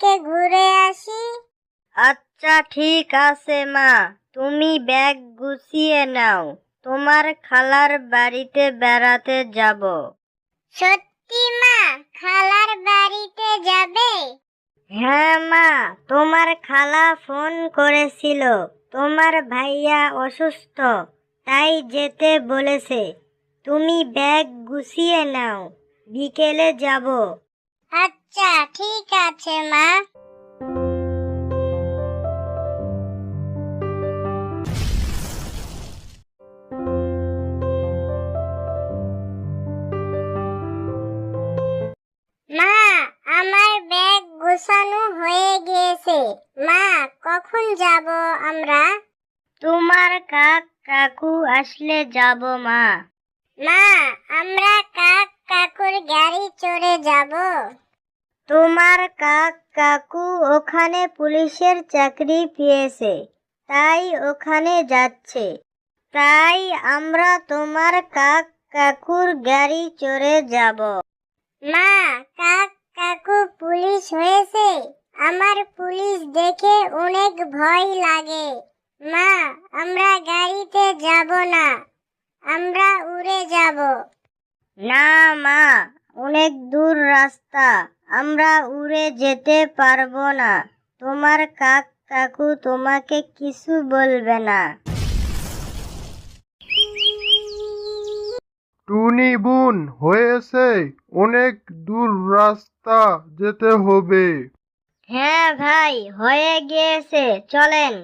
থেকে ঘুরে আসি? আচ্ছা ঠিক আছে মা। তুমি ব্যাগ গুছিয়ে নাও। তোমার খালার বাড়িতে বেড়াতে যাব। সত্যি মা? খালার বাড়িতে যাবে? হ্যাঁ মা। তোমার খালা ফোন করেছিল। তোমার ভাইয়া অসুস্থ তাই যেতে বলেছে। তুমি ব্যাগ গুছিয়ে নাও। বিকেলে যাব। আচ্ছা ঠিক আছে মা। মা আমার ব্যাগ গোছানো হয়ে গিয়েছে। মা কখন যাব আমরা? তোমার কাক কাকু আসলে যাব মা। মা আমরা কাক কাকুর গাড়ি চড়ে যাব। তোমার কাক কাকু ওখানে পুলিশের চাকরি পেয়েছে তাই ওখানে যাচ্ছে। তাই আমরা তোমার কাক কাকুর গাড়ি চড়ে যাব। মা কাক কাকু পুলিশ হয়েছে? আমার পুলিশ দেখে অনেক ভয় লাগে। মা আমরা গাড়িতে যাব না। আমরা উড়ে যাব। না মা অনেক দূর রাস্তা। আমরা উড়ে যেতে পারব না। তোমার কাক কাকু তোমাকে কিছু বলবে না। টুনি বোন হয়েছে অনেক দূর রাস্তা যেতে হবে। হ্যাঁ ভাই হয়ে গিয়েছে চলেন।